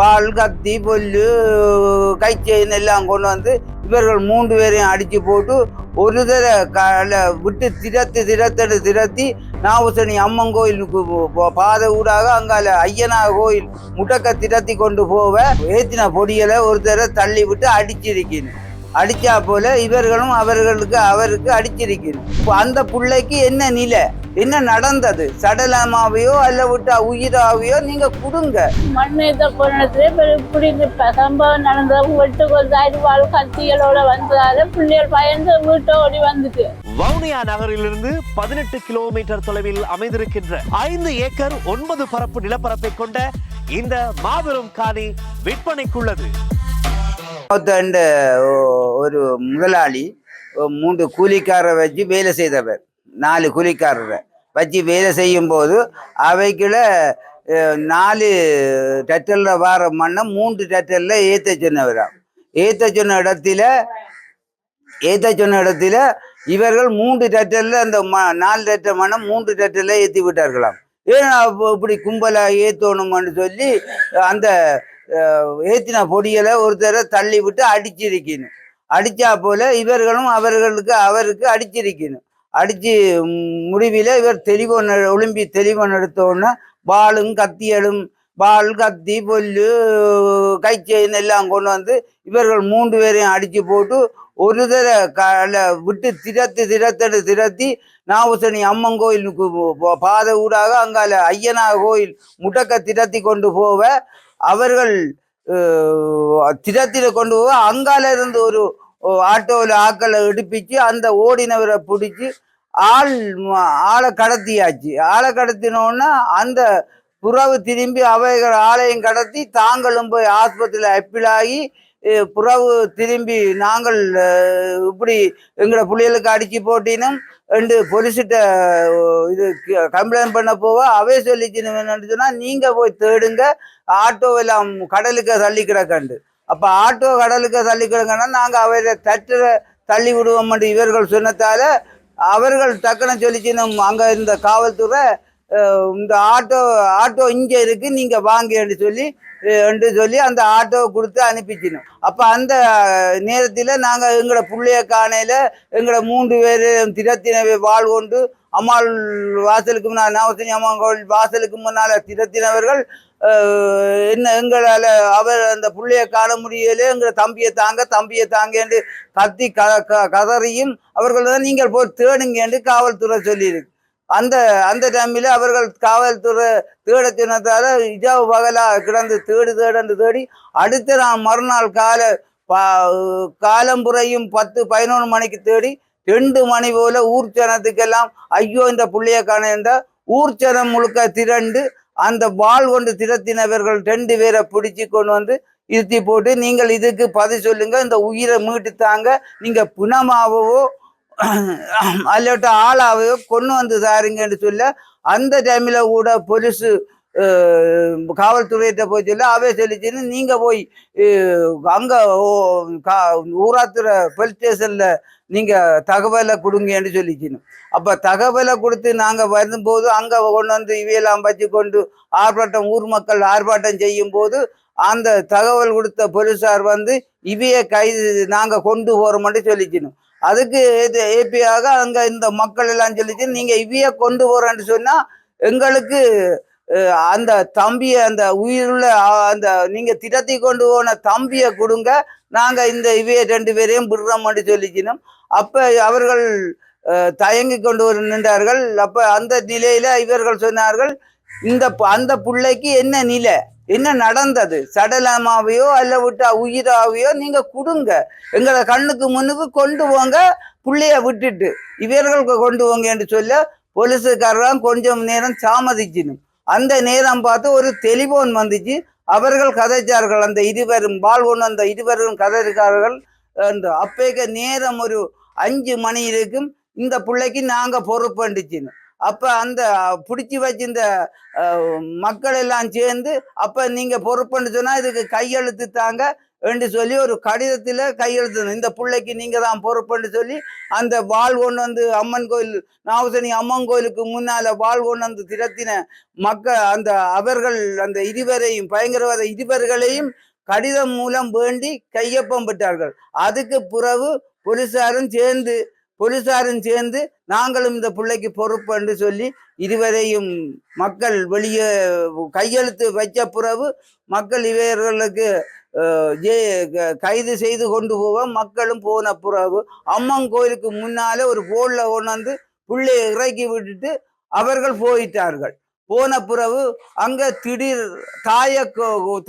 பால் கத்தி பொல்லு கைச்செயின் எல்லாம் கொண்டு வந்து இவர்கள் மூன்று பேரையும் அடித்து போட்டு ஒரு தடவை கல விட்டு திரத்து திரத்தடு திரத்தி நாவசனி அம்மன் கோயிலுக்கு பாதை ஊடாக அங்கால ஐயனா கோயில் முட்டக்க திரத்தி கொண்டு போவ ஏத்தின பொடியலை ஒரு தடவை தள்ளி விட்டு அடிச்சிருக்கணும் அடிச்சா போல இவர்களும் அவர்களுக்கு அவருக்கு அடிச்சிருக்கணும் இப்போ அந்த பிள்ளைக்கு என்ன நிலை? என்ன நடந்தது? சடலமாவையோ அல்ல விட்டா உயிராவையோ நீங்க கொடுங்க. மண்ணேத்த போனதுல இப்படி சம்பவம் நடந்தது வெட்டு அரிவாள் கத்திகளோட வந்ததால பிள்ளைகள் பயந்து வீட்டை ஓடி வந்துட்டு. வவுனியா நகரிலிருந்து பதினெட்டு கிலோமீட்டர் தொலைவில் அமைந்திருக்கின்ற ஐந்து ஏக்கர் ஒன்பது பரப்பு நிலப்பரப்பை கொண்ட இந்த மாபெரும் காணி விற்பனைக்குள்ளது. அந்த ஒரு முதலாளி மூன்று கூலிக்காரரை வச்சு வேலை செய்தவர். நாலு கூலிக்காரரை வச்சு வேலை செய்யும் போது அவைக்குள்ள நாலு டட்டலில் வார மண்ணை மூன்று டட்டலில் ஏற்ற சொன்னவராம். ஏற்ற சொன்ன இடத்துல ஏற்ற சொன்ன இடத்துல இவர்கள் மூன்று டட்டலில் அந்த ம நாலு டட்டல் மண்ணை மூன்று டட்டலில் ஏற்றி விட்டார்களாம். ஏன் இப்படி கும்பலாக ஏற்றணும்னு சொல்லி அந்த ஏத்தின பொடியலை ஒருத்தரை தள்ளி விட்டு அடிச்சிருக்கணும். அடிச்சா போல இவர்களும் அவர்களுக்கு அவருக்கு அடிச்சிருக்கணும். அடிச்சு முடிவில் இவர் தெளிவன் ஒலிம்பி தெளிவன் எடுத்தோடனே பாலும் கத்தியலும் பால் கத்தி பொல்லு கைச்செயின் எல்லாம் கொண்டு வந்து இவர்கள் மூன்று பேரையும் அடித்து போட்டு ஒரு தடவை கல விட்டு திரத்து திரத்தெடு திரத்தி நாவசனி அம்மன் கோயிலுக்கு பாதை ஊடாக அங்கால ஐயனா கோயில் முட்டக்க திரத்தி கொண்டு போவ அவர்கள் திடத்தில் கொண்டு போக அங்கால இருந்து ஒரு ஆட்டோவில் ஆக்களை எடுப்பிச்சு அந்த ஓடினவரை பிடிச்சி ஆள் ஆளை கடத்தியாச்சு. ஆளை கடத்தினோன்னா அந்த புறவு திரும்பி அவைகள் ஆலையும் கடத்தி தாங்களும் போய் ஆஸ்பத்திரியில் அப்பிலாகி புறவு திரும்பி நாங்கள் இப்படி எங்களை பிள்ளைகளுக்கு அடிச்சு போட்டினும் ரெண்டு போலீஸ்கிட்ட இது கம்ப்ளைண்ட் பண்ண போவ அவே சொல்லிச்சுன்னு என்னன்னு சொன்னா நீங்க போய் தேடுங்க ஆட்டோ எல்லாம் கடலுக்கு தள்ளி கிடக்கண்டு. அப்ப ஆட்டோ கடலுக்கு தள்ளி கிடக்கன்னா நாங்க அவரை தட்டுற தள்ளி விடுவோம் இவர்கள் சொன்னதால அவர்கள் டக்குன்னு சொல்லிச்சினும் அங்க இருந்த காவல்துறை இந்த ஆட்டோ ஆட்டோ இங்கே இருக்கு நீங்க வாங்கன்னு சொல்லி என்று சொல்லி அந்த ஆட்டோவை கொடுத்து அனுப்பிச்சினோம். அப்போ அந்த நேரத்தில் நாங்கள் எங்களோட பிள்ளைய காணையில் எங்களோட மூன்று பேர் திரத்தினவை வாழ் கொண்டு அம்மாள் வாசலுக்கு முன்னால் நவசனி அம்மாள் கோவில் வாசலுக்கு முன்னால் திரத்தினவர்கள் என்ன எங்களால் அவர் அந்த பிள்ளைய காண முடியல எங்களை தம்பியை தாங்க தம்பியை தாங்க என்று கத்தி க க- கதறியும் அவர்கள் தான் நீங்கள் போய் தேடுங்க என்று காவல்துறை சொல்லியிருக்கு. அந்த அந்த டைமில் அவர்கள் காவல்துறை தேட சொன்னதால இஜாவு பகலா கிடந்து தேடு தேடந்து தேடி அடுத்த நான் மறுநாள் கால பா- காலம்புறையும் பத்து பதினொன்று மணிக்கு தேடி ரெண்டு மணி போல ஊர் ஜனத்துக்கெல்லாம் ஐயோ இந்த புள்ளைய காண ஊர் ஜனம் முழுக்க திரண்டு அந்த வாள் கொண்டு திரத்தினவர்கள் ரெண்டு பேரை பிடிச்சி கொண்டு வந்து இருத்தி போட்டு நீங்கள் இதுக்கு பதில் சொல்லுங்க இந்த உயிரை மீட்டு தாங்க நீங்க பிணமாகவோ அல்லட்ட ஆளாவையோ கொண்டு வந்து தாருங்கன்னு சொல்ல அந்த டைமில் கூட போலீஸு காவல்துறையிட்ட போய் சொல்ல அவே சொல்லிச்சுன்னு நீங்கள் போய் அங்கே கா- ஊராத்துற போலீஸ் ஸ்டேஷனில் நீங்கள் தகவலை கொடுங்கன்னு சொல்லிச்சுன்னு. அப்போ தகவலை கொடுத்து நாங்கள் வரும்போது அங்கே கொண்டு வந்து இவையெல்லாம் வச்சு கொண்டு ஆர்ப்பாட்டம் ஊர் மக்கள் ஆர்ப்பாட்டம் செய்யும் போது அந்த தகவல் கொடுத்த போலீஸார் வந்து இவைய கைது நாங்கள் கொண்டு போறோம்னு சொல்லிச்சுன்னு. அதுக்கு ஏபியாக அங்க இந்த மக்கள் எல்லாம் சொல்லிச்சு நீங்க இவைய கொண்டு போறேன்னு சொன்னா எங்களுக்கு அந்த தம்பிய அந்த உயிருள்ள அந்த நீங்க திடத்தி கொண்டு போன தம்பிய கொடுங்க. நாங்க இந்த இவைய ரெண்டு பேரையும் விடுறோம்னு சொல்லிச்சினோம். அப்ப அவர்கள் தயங்கி கொண்டு வந்து நின்றார்கள். அப்ப அந்த நிலையில இவர்கள் சொன்னார்கள் இந்த அந்த பிள்ளைக்கு என்ன நிலை? என்ன நடந்தது? சடலமாவையோ அல்ல விட்டா உயிராவையோ நீங்க கொடுங்க. எங்களை கண்ணுக்கு முன்னுக்கு கொண்டு போங்க. புள்ளைய விட்டுட்டு இவர்களுக்கு கொண்டு போங்க என்று சொல்ல போலீஸுக்காரலாம் கொஞ்சம் நேரம் தாமதிச்சினும் அந்த நேரம் பார்த்து ஒரு தெளிவோன் வந்துச்சு. அவர்கள் கதைச்சார்கள். அந்த இருவரும் வாழ்வொன்று அந்த இருவரும் கதைக்காரர்கள் அந்த அப்பேக்க நேரம் ஒரு அஞ்சு மணி இருக்கும். இந்த பிள்ளைக்கு நாங்க பொறுப்புண்டுச்சின்னு அப்ப அந்த பிடிச்சி வச்சிருந்த அஹ், மக்கள் எல்லாம் சேர்ந்து அப்ப நீங்க பொறுப்புன்னு சொன்னா இதுக்கு கையெழுத்து தாங்க என்று சொல்லி ஒரு கடிதத்தில் கையெழுத்து இந்த பிள்ளைக்கு நீங்க தான் பொறுப்புன்னு சொல்லி அந்த வாள் கொண்டு வந்து அம்மன் கோயில் நாவசனி அம்மன் கோயிலுக்கு முன்னால வாள் கொண்டு வந்து திரத்தின மக்கள் அந்த அவர்கள் அந்த இருவரையும் பயங்கரவாத இருவர்களையும் கடிதம் மூலம் வேண்டி கையொப்பம் பெற்றார்கள். அதுக்கு பிறகு போலீசாரும் சேர்ந்து போலீசாரும் சேர்ந்து நாங்களும் இந்த பிள்ளைக்கு பொறுப்பு என்று சொல்லி இருவரையும் மக்கள் வெளியே கையெழுத்து வச்ச பிறகு மக்கள் இவர்களுக்கு ஜே- க- கைது செய்து கொண்டு போக மக்களும் போன பிறகு அம்மன் கோயிலுக்கு முன்னாலே ஒரு போர்ல கொண்டாந்து பிள்ளையை இறக்கி விட்டுட்டு அவர்கள் போயிட்டார்கள். போன பிறகு அங்கே திடீர் தாய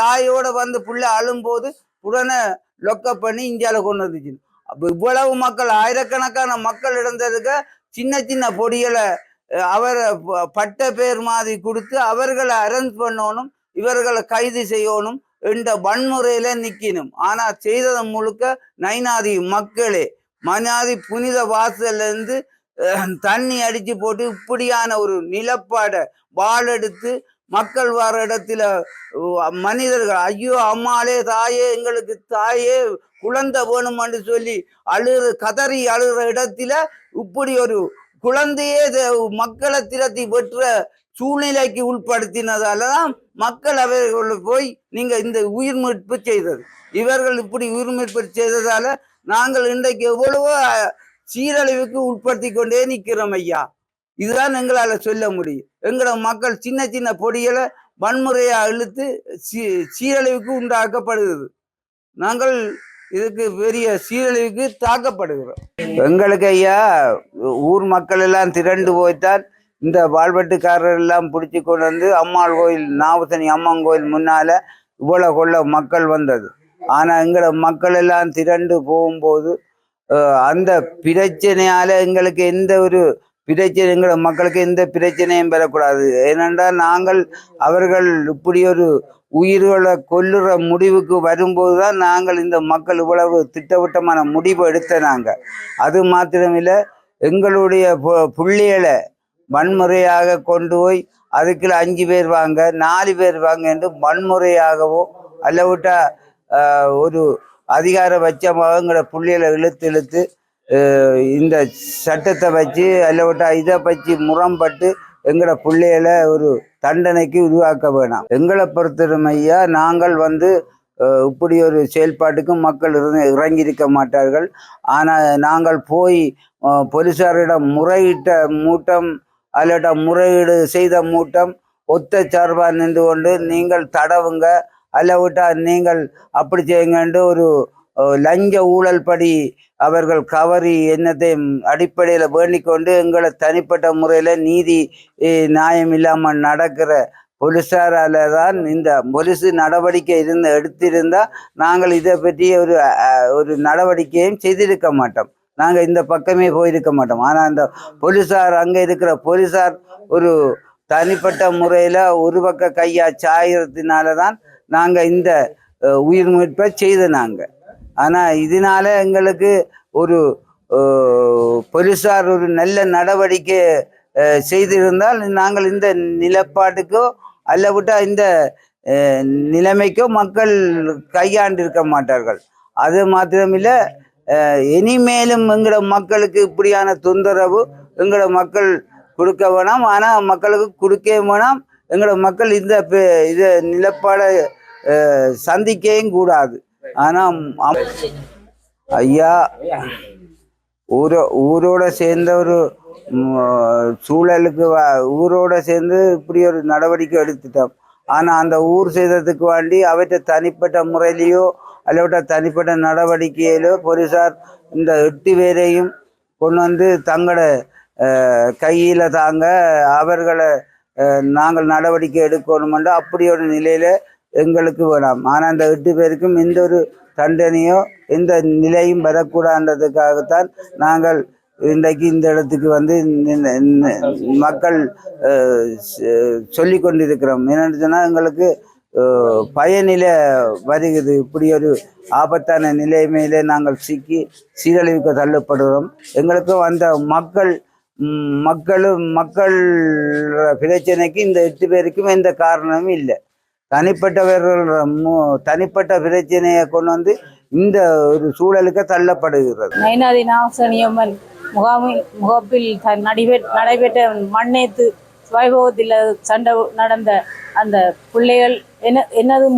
தாயோட வந்து பிள்ளை அழும்போது உடனே லொக்கப் பண்ணி இந்தியாவில் கொண்டு வந்துச்சு. இவ்வளவு மக்கள் ஆயிரக்கணக்கான மக்கள் இருந்ததுக்கு சின்ன சின்ன பொடிகளை அவரை பட்ட பேர் மாதிரி கொடுத்து அவர்களை அரேஞ்ச் பண்ணணும் இவர்களை கைது செய்யணும் என்ற வன்முறையில நிக்கணும். ஆனா செய்தது முழுக்க நைனாதி மக்களே மனாதி புனித வாசல்ல இருந்து தண்ணி அடிச்சு போட்டு இப்படியான ஒரு நிலப்பாடை வாழெடுத்து மக்கள் வர இடத்துல மனிதர்கள் ஐயோ அம்மாளே தாயே எங்களுக்கு தாயே குழந்தை வேணுமான்னு சொல்லி அழுறு கதறி அழுகிற இடத்துல இப்படி ஒரு குழந்தையே மக்களை திரட்டி பெற்ற சூழ்நிலைக்கு உட்படுத்தினதால தான் மக்கள் அவர்கள் போய் நீங்க இந்த உயிர் மீட்பு செய்தது. இவர்கள் இப்படி உயிர் மீட்பு செய்ததால நாங்கள் இன்றைக்கு எவ்வளவோ சீரழிவுக்கு உட்படுத்தி கொண்டே நிற்கிறோம் ஐயா. இதுதான் எங்களால் சொல்ல முடியும். எங்களோட மக்கள் சின்ன சின்ன பொடிகளை வன்முறையாக இழுத்து சீ சீரழிவுக்கு உண்டாக்கப்படுகிறது. நாங்கள் இதுக்கு பெரிய சீரழிவுக்கு தாக்கப்படுகிறோம். எங்களுக்கு ஐயா ஊர் மக்கள் எல்லாம் திரண்டு போய்த்தான். இந்த வாழ்வெட்டுக்காரர் எல்லாம் பிடிச்சி கொண்டு வந்து அம்மாள் கோயில் நாவசனி அம்மன் கோயில் முன்னால இவ்வளோ கொள்ள மக்கள் வந்தது. ஆனால் எங்களோட மக்கள் எல்லாம் திரண்டு போகும்போது அந்த பிரச்சனையால் எங்களுக்கு எந்த ஒரு பிரச்சனை எங்களோட மக்களுக்கு எந்த பிரச்சனையும் பெறக்கூடாது ஏனென்றால் நாங்கள் அவர்கள் இப்படி ஒரு உயிர்களை கொல்லுற முடிவுக்கு வரும்போது தான் நாங்கள் இந்த மக்கள் இவ்வளவு திட்டவட்டமான முடிவு எடுத்த நாங்கள் அது மாத்திரமில்லை எங்களுடைய புள்ளிகளை வன்முறையாக கொண்டு போய் அதுக்குள்ள அஞ்சு பேர் வாங்க நாலு பேர் வாங்க என்று வன்முறையாகவோ அல்லவிட்டா விட்டா ஒரு அதிகாரபட்சமாக எங்களோட புள்ளிகளை இழுத்து இழுத்து இந்த சட்டத்தை வச்சு அல்ல விட்டா இதை வச்சு முரம்பட்டு எங்களோட பிள்ளைகளை ஒரு தண்டனைக்கு உருவாக்க வேணாம். எங்களை பொறுத்தமையா நாங்கள் வந்து இப்படி ஒரு செயல்பாட்டுக்கு மக்கள் இருந்து இறங்கியிருக்க மாட்டார்கள். ஆனால் நாங்கள் போய் போலீஸாரிடம் போலீசாரிடம் முறையிட்ட மூட்டம் அல்லட்ட முறையீடு செய்த மூட்டம் ஒத்த சார்பாக நின்று கொண்டு நீங்கள் தடவுங்க அல்லவிட்டா நீங்கள் அப்படி செய்யுங்கன்ட்டு ஒரு லஞ்ச ஊழல் படி அவர்கள் கவரி என்னத்தை அடிப்படையில் வேண்டிக்கொண்டு எங்களை தனிப்பட்ட முறையில் நீதி நியாயம் இல்லாமல் நடக்கிற போலீஸாரால தான் இந்த போலீஸு நடவடிக்கை இருந்த எடுத்திருந்தா நாங்கள் இதை பற்றி ஒரு ஒரு நடவடிக்கையும் செய்திருக்க மாட்டோம். நாங்கள் இந்த பக்கமே போயிருக்க மாட்டோம். ஆனால் அந்த போலீஸார் அங்கே இருக்கிற போலீஸார் ஒரு தனிப்பட்ட முறையில் ஒரு பக்க கையா சாயறதுனால தான் நாங்கள் இந்த உயிர் மீட்பை செய்த நாங்கள் ஆனால் இதனால எங்களுக்கு ஒரு அஹ், போலீஸார் ஒரு நல்ல நடவடிக்கை செய்திருந்தால் நாங்கள் இந்த நிலப்பாட்டுக்கோ அல்லவிட்டா இந்த நிலைமைக்கோ மக்கள் கையாண்டிருக்க மாட்டார்கள். அது மாத்திரமில்லை இனிமேலும் எங்களோட மக்களுக்கு இப்படியான தொந்தரவு எங்களோட மக்கள் கொடுக்க வேணாம். ஆனால் மக்களுக்கு கொடுக்க வேணாம். எங்களோட மக்கள் இந்த இதை நிலப்பாடை சந்திக்கவும் கூடாது ஆனால் ஐயா ஊரோ ஊரோட சேர்ந்த ஒரு சூழலுக்கு ஊரோட சேர்ந்து இப்படி ஒரு நடவடிக்கை எடுத்துட்டோம். ஆனால் அந்த ஊர் செய்ததுக்கு வேண்டி அவற்றை தனிப்பட்ட முறையிலையோ அல்லவிட்ட தனிப்பட்ட நடவடிக்கையிலோ போலீஸார் இந்த எட்டு பேரையும் கொண்டு வந்து தங்களோட கையில் தாங்க அவர்களை நாங்கள் நடவடிக்கை எடுக்கணுமென்று அப்படி ஒரு நிலையில் எங்களுக்கு வேணாம். ஆனால் அந்த எட்டு பேருக்கும் எந்த ஒரு தண்டனையோ எந்த நிலையும் வரக்கூடாதுன்றதுக்காகத்தான் நாங்கள் இன்றைக்கு இந்த இடத்துக்கு வந்து மக்கள் சொல்லி கொண்டிருக்கிறோம். என்னென்னு சொன்னால் எங்களுக்கு பயனிலை பயனில வருகிறது. இப்படி ஒரு ஆபத்தான நிலைமையில நாங்கள் சிக்கி சீரழிவுக்கு தள்ளப்படுகிறோம். எங்களுக்கும் அந்த மக்கள் மக்களும் மக்கள் பிரச்சனைக்கு இந்த எட்டு பேருக்கும் எந்த காரணமும் இல்லை. தனிப்பட்டவர்கள் தனிப்பட்ட பிரச்சனையை கொண்டு வந்து இந்த ஒரு சூழலுக்கு தள்ளப்படுகிறது. நயனாதி நாசனியம்மன் முகாமில் முகப்பில் த- நடைபெற் நடைபெற்ற மண்ணேத்து வைபவத்தில் சண்டை நடந்த அந்த பிள்ளைகள் என எனது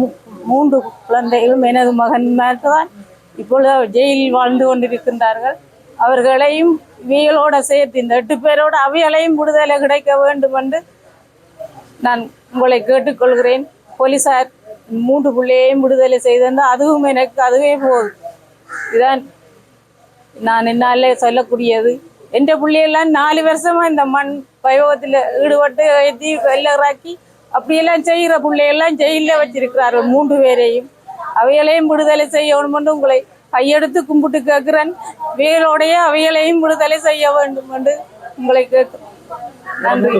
மூன்று குழந்தைகளும் எனது மகன் தான் இப்பொழுது ஜெயிலில் வாழ்ந்து கொண்டிருக்கின்றார்கள். அவர்களையும் இவைகளோட சேர்த்து இந்த எட்டு பேரோட அவைகளையும் விடுதலை கிடைக்க வேண்டும் என்று நான் உங்களை கேட்டுக்கொள்கிறேன். போலீசார் மூன்று பிள்ளையையும் விடுதலை செய்திருந்தால் அதுவும் எனக்கு அதுவே போதும். இதான் நான் என்னால சொல்லக்கூடியது. எந்த பிள்ளையெல்லாம் நாலு வருஷமா இந்த மண் வைபவத்தில் ஈடுபட்டு ஏற்றி வெள்ளராக்கி அப்படியெல்லாம் செய்கிற பிள்ளையெல்லாம் ஜெயிலில் வச்சிருக்கிறார்கள் மூன்று பேரையும். அவைகளையும் விடுதலை செய்யணும் உங்களை கையெடுத்து கும்பிட்டு கேட்கிறேன். வேலோடைய அவைகளையும் விடுதலை செய்ய வேண்டும் என்று உங்களை கேட்கிறேன். நன்றி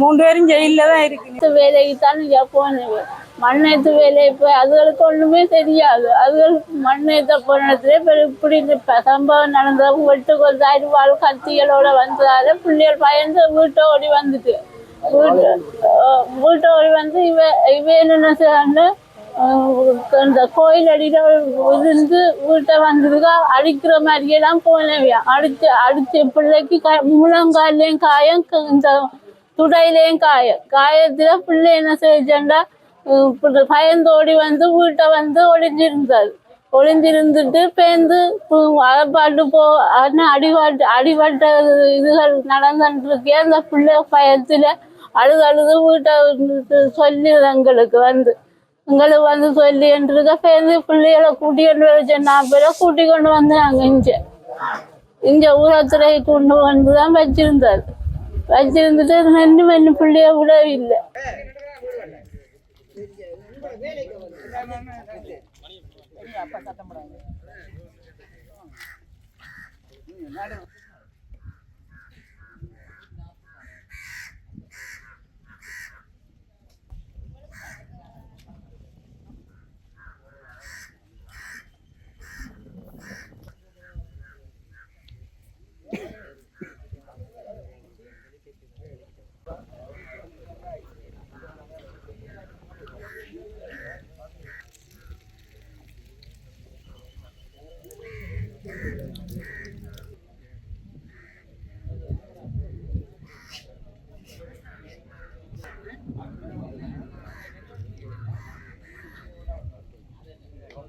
மூன்று பேரும் ஜெயில தான் இருக்கு வேலைக்கு தானே ஜப்பான் மண்ணெத்து வேலை இப்போ அதுகளுக்கு ஒண்ணுமே தெரியாது. அதுகளுக்கு மண்ணேத்த போனதுல இப்ப இப்படி இந்த சம்பவம் நடந்தது. வெட்டு கொண்டாயிரம் வாழ் கத்திகளோட வந்ததால பிள்ளைகள் பயந்து வீட்டை ஓடி வந்துட்டு. வீட்டு வீட்டை ஓடி வந்து இவ இவ என்ன செய்யறாங்க இந்த கோயில் அடியில் இருந்து வீட்டை வந்ததுக்கா அடிக்கிற மாதிரியெல்லாம் போனவியா. அடிச்சு அடித்து பிள்ளைக்கு க முழங்காலையும் காயம் இந்த துடையிலையும் காயம். காயத்துல பிள்ளை என்ன செய்யண்டா பயந்தோடி வந்து வீட்டை வந்து ஒளிஞ்சிருந்தது. ஒளிஞ்சிருந்துட்டு பேந்து பாட்டு போ ஆனால் அடிவாட்டு அடிபட்ட இதுகள் நடந்துட்டுருக்கே அந்த பிள்ளை பயத்துல அழுது அழுது வீட்டை சொல்லி எங்களுக்கு வந்து எங்களுக்கு வந்து சொல்லி இருக்க சேர்ந்து பிள்ளைகளை கூட்டி கொண்டு வர சொன்னா பேரை கூட்டி கொண்டு வந்தாங்க இங்க இங்க ஊரத்துறை கொண்டு வந்து தான் வச்சிருந்தாரு. வச்சிருந்துட்டு மென்னு மென்னு பிள்ளைய கூட இல்லை. அப்பா சத்தம் விடவில்லை